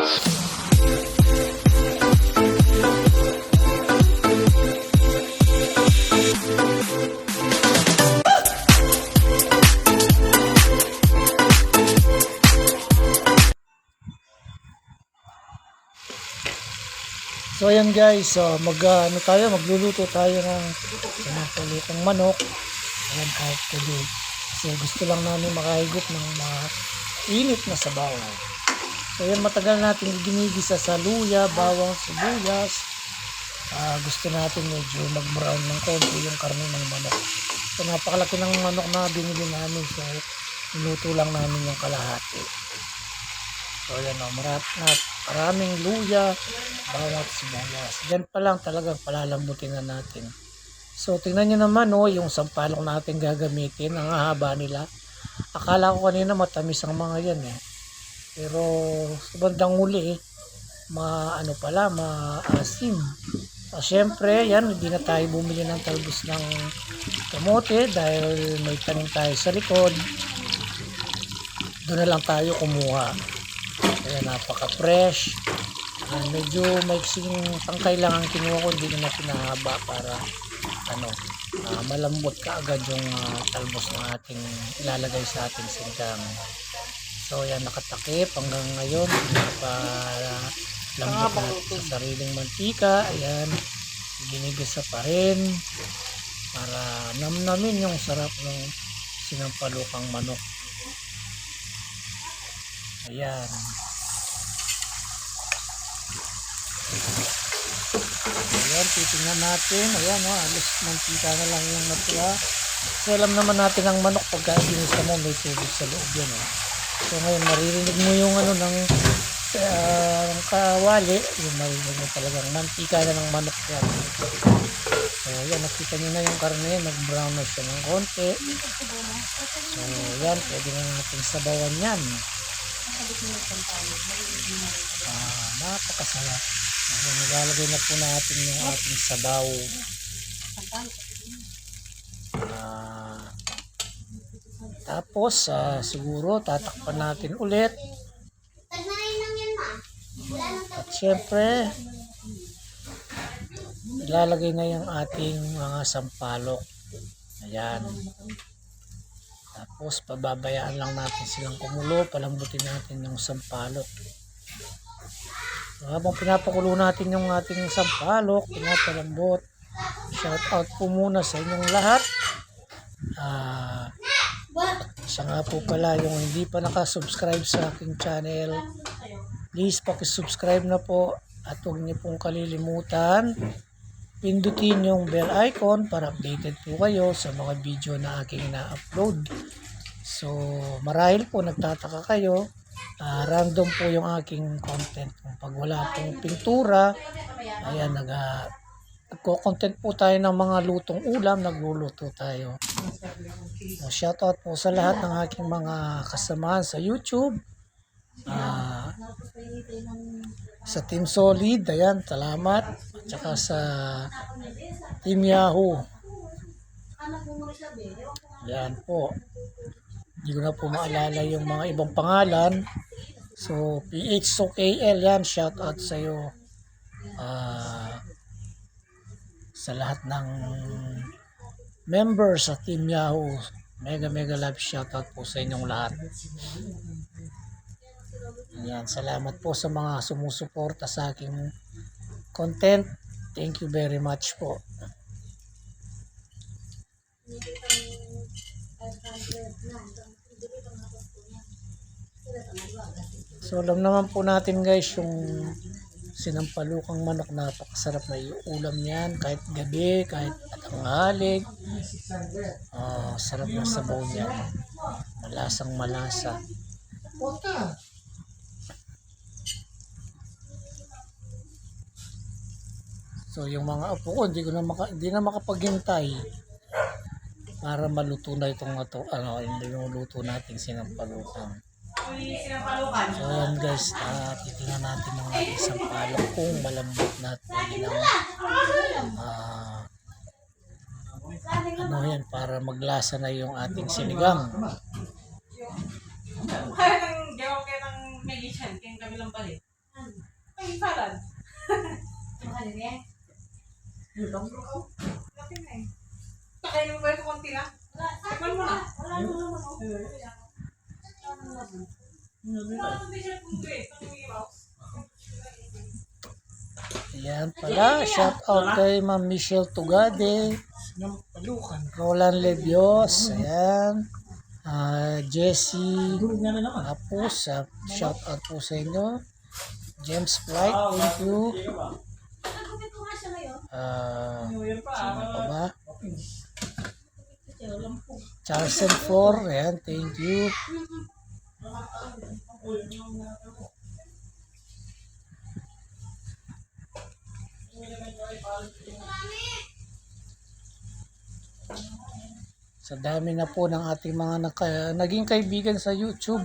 So ayan guys, so mag ah, ano tayo, magluluto tayo ng pinapalutong manok. Ayan kahit gabi. Kasi gusto lang namin makahigop ng mga init na sabaw. So ayan matagal natin ginigisa sa luya, bawang, sibuyas. Ah, gusto natin medyo mag-brown ng konti yung karne ng manok. So napakalaki ng manok na binili namin. So niluto lang namin yung kalahati. So ayan o, marap, na, maraming luya, bawat sibuyas. Diyan pa lang talagang palalambutin na natin. So tingnan nyo naman o, yung sampalok natin gagamitin, ang haba nila. Akala ko kanina matamis ang mga yan eh. Pero sa bandang huli eh, ma ano pala, maasim. So, syempre, yan, hindi na tayo bumili ng talbos ng kamote dahil may tanim tayo sa likod. Doon na lang tayo kumuha. Kaya napaka-fresh. Ayan, medyo maiksing tangkay lang ang kinuha ko, hindi na pinahaba para ano, ah, malambot ka agad yung ah, talbos ng ating ilalagay sa ating sinigang. So yan nakatakip hanggang ngayon, pa lambot natin sa sariling mantika. Ayan, ginigisa pa rin para namnamin yung sarap ng sinampalukang manok. Ayan. Ayan, titingnan natin. Ayan, oh, alis mantika na lang yung natira. Kasi alam naman natin ang manok pagka ginisa mo may tubig sa loob yan. Oh. So ngayon, maririnig mo yung ano ng uh, kawali. Yung maririnig mo talagang mantika na ng manok yan. So yan, nakita nyo na yung karne. Nag-brown na siya ng konti. So yan, pwede na natin sabawan yan. Ah, napakasarap. So, nilalagay na po natin yung ating sabaw. Ah, tapos, ah, siguro, tatakpan natin ulit. At syempre, ilalagay na yung ating mga sampalok. Ayan. Tapos, pababayaan lang natin silang kumulo. Palambutin natin yung sampalok. Habang pinapakulo natin yung ating sampalok, pinapalambot, shout out po muna sa inyong lahat. Ah, siya nga po pala yung hindi pa nakasubscribe sa aking channel. Please pakisubscribe na po at huwag niyo pong kalilimutan pindutin yung bell icon para updated po kayo sa mga video na aking na-upload. So, marahil po nagtataka kayo, ah, random po yung aking content. Pag wala pong pintura, ayan, nag, ah, nagko-content po tayo ng mga lutong ulam, nagluluto tayo. So, shoutout po sa lahat ng aking mga kasamahan sa YouTube. Ah, sa Team Solid, ayan, salamat. At saka sa Team Yahoo. Yan po. Hindi ko na po maalala yung mga ibang pangalan. So, PH so KL yan, shout out sa iyo. Ah, sa lahat ng members sa Team Yahoo. Mega mega love shout out po sa inyong lahat. Ayan, salamat po sa mga sumusuporta sa aking content. Thank you very much po. So alam naman po natin guys yung sinampalukang manok napakasarap na ulam niyan kahit gabi, kahit tanghali. Ah, sarap ng sabaw niya. Malasang malasa. So yung mga apo ko hindi ko na maka, hindi na makapaghintay para maluto na itong ato, ano, yung luto natin sinampalukang. So yan guys, uh, titingnan natin yung ating sampalok kung malambot na at lang ah, ano yan, para maglasa na yung ating sinigang. Parang gawa kayo ng magician, kayong kami lang eh. yung salad. Mahal niya. Laki na eh. Pakainin mo ba ito konti lang? Tikman mo na. Wala naman ako. Wala naman Ayan pala, shout out kay Ma'am Michelle Tugade. Roland Levios, ayan. Na naman. Apos, ah, shout out po sa inyo. James Flight, thank you. Pa. sino pa ba? Kasi walang po. Charles and Flor, ayan, thank you. Sa dami na po ng ating mga naka- naging kaibigan sa YouTube,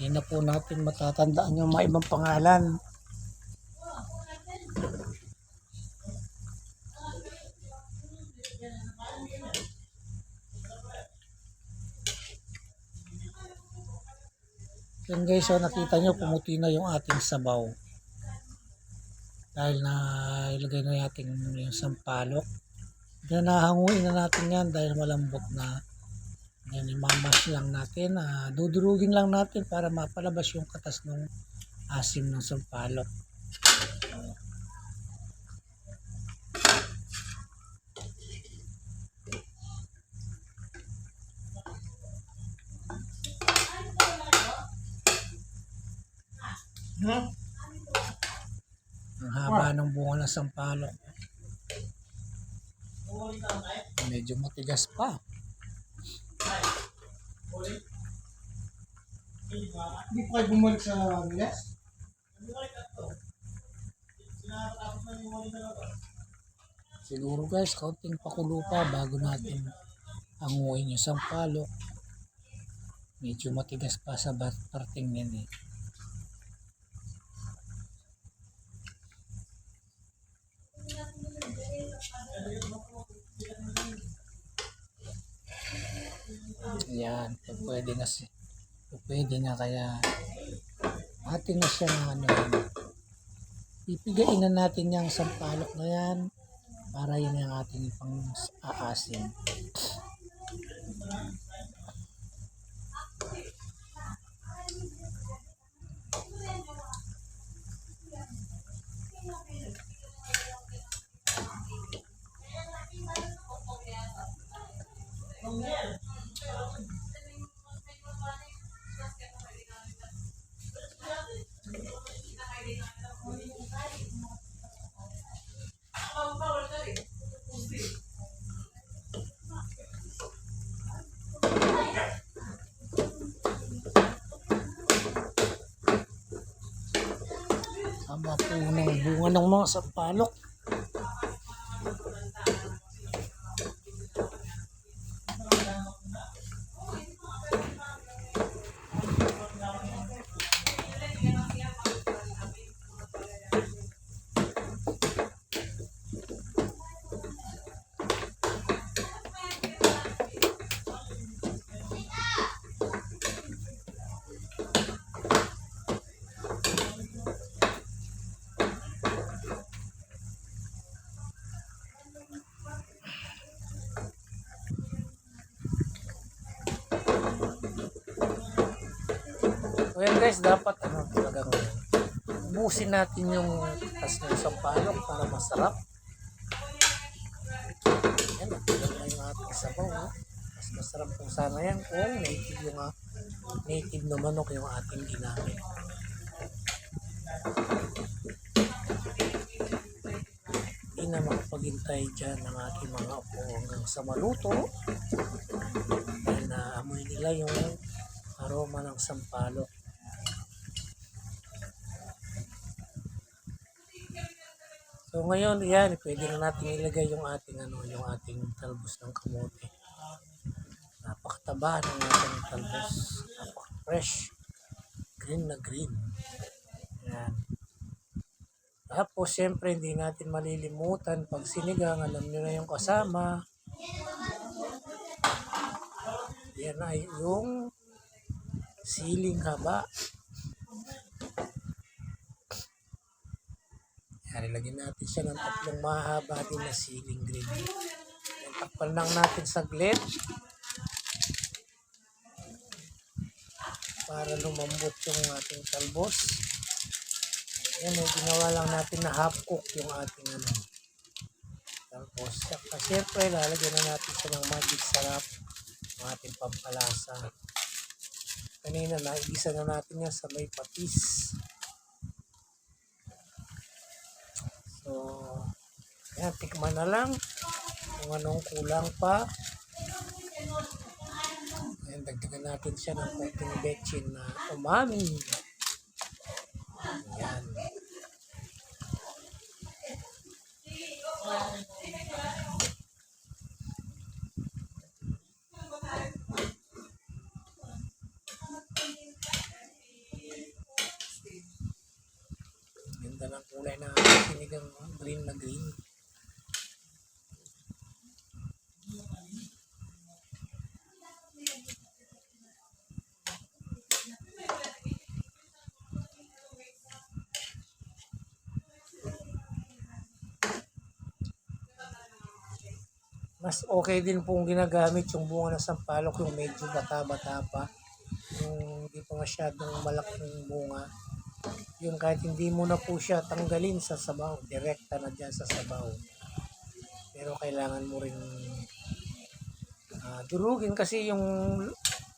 hindi na po natin matatandaan yung mga ibang pangalan. Yan guys, so nakita nyo pumuti na yung ating sabaw. Dahil na ilagay na natin yung sampalok. Nahanguin na natin yan dahil malambot na. Yan, imamash lang natin. ah, dudurugin lang natin para mapalabas yung katas ng asim ng sampalok. Hmm? Ang haba ng bunga ng sampalok. Medyo matigas pa. Hindi pa kayo bumalik sa Milas? Siguro guys, kaunting pakulo pa bago natin anguin yung sampalok. Medyo matigas pa sa parting yan eh. Yan, pag pwede na si pag pwede na kaya atin na siyang ano ipigain na natin yung sampalok na yan para yun yung ating pang aasin. Tama bunga ng guys, dapat ano talagang ubusin natin yung tas ng sampalok para masarap. Yan, nagtagal na yung ating sabaw. Oh. Mas masarap kung sana yan kung native yung ah, native na manok yung ating ginamit. Hindi na makapaghintay dyan ng ating mga upo hanggang sa maluto. Dahil naamoy nila yung aroma ng sampalok. Ngayon, yan, pwede na natin ilagay yung ating ano, yung ating talbos ng kamote. Napakataba ng ating talbos. Napaka-fresh. Green na green. Yan. Tapos, syempre, hindi natin malilimutan pag sinigang, alam nyo na yung kasama. Yan ay yung siling haba. Yan, ilagyan natin siya ng tatlong mahaba din na ceiling green. Yan, takpan lang natin saglit. Para lumambot yung ating talbos. Yan, may ginawa lang natin na half cook yung ating ano. Talbos. Saka syempre, lalagyan na natin siya ng magic sarap. Yung ating pampalasa. Kanina, naigisa na natin yan sa may patis. So, yan, tikman na lang kung anong kulang pa. Ayan, dagdagan natin siya ng konting betchin na umami. Ayan. Ganda ng kulay na sinigang green na green. mas okay din pong ginagamit yung bunga ng sampalok yung medyo bata-bata pa yung hindi pa masyadong malaking bunga yun kahit hindi mo na po siya tanggalin sa sabaw direkta na dyan sa sabaw pero kailangan mo rin ah, durugin kasi yung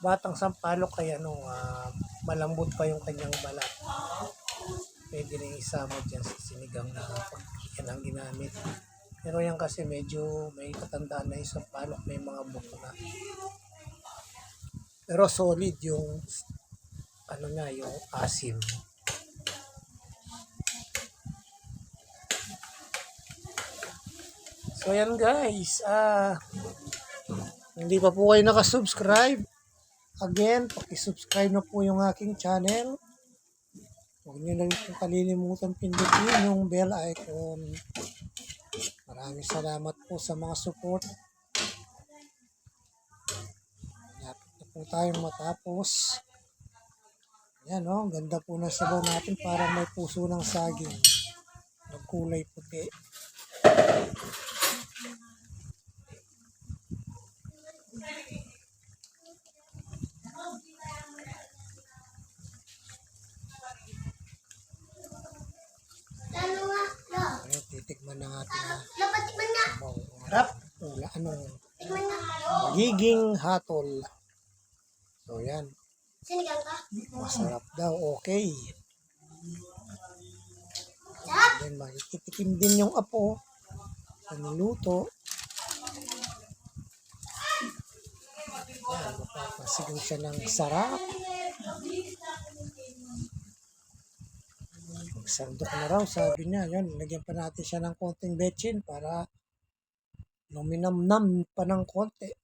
batang sampalok kaya ano ah, malambot pa yung kanyang balat pwede rin isama dyan sa sinigang na pag yan ang ginamit pero yan kasi medyo may katandaan na isang palok, may mga buto na. Pero solid yung ano na, yung asim. So yan guys, ah hindi pa po kayo nakasubscribe. Again, paki-subscribe na po yung aking channel. Huwag niyo na rin kalilimutan pindutin yung bell icon. Maraming salamat po sa mga support. Lapit na po tayong matapos. Yan o, ang ganda po ng sabaw natin parang may puso ng saging. Nagkulay puti. Ayun, titikman na natin na sabaw. Harap. Wala, ano, magiging hatol. So, yan. Sinigang ka? Masarap daw. Okay. Then, makikitikim din yung apo niluto. Yan, mapapasigaw siya ng sarap. Magsandok na raw, sabi niya. Yan, lagyan pa natin siya ng konting betchin para luminamnam pa ng konti.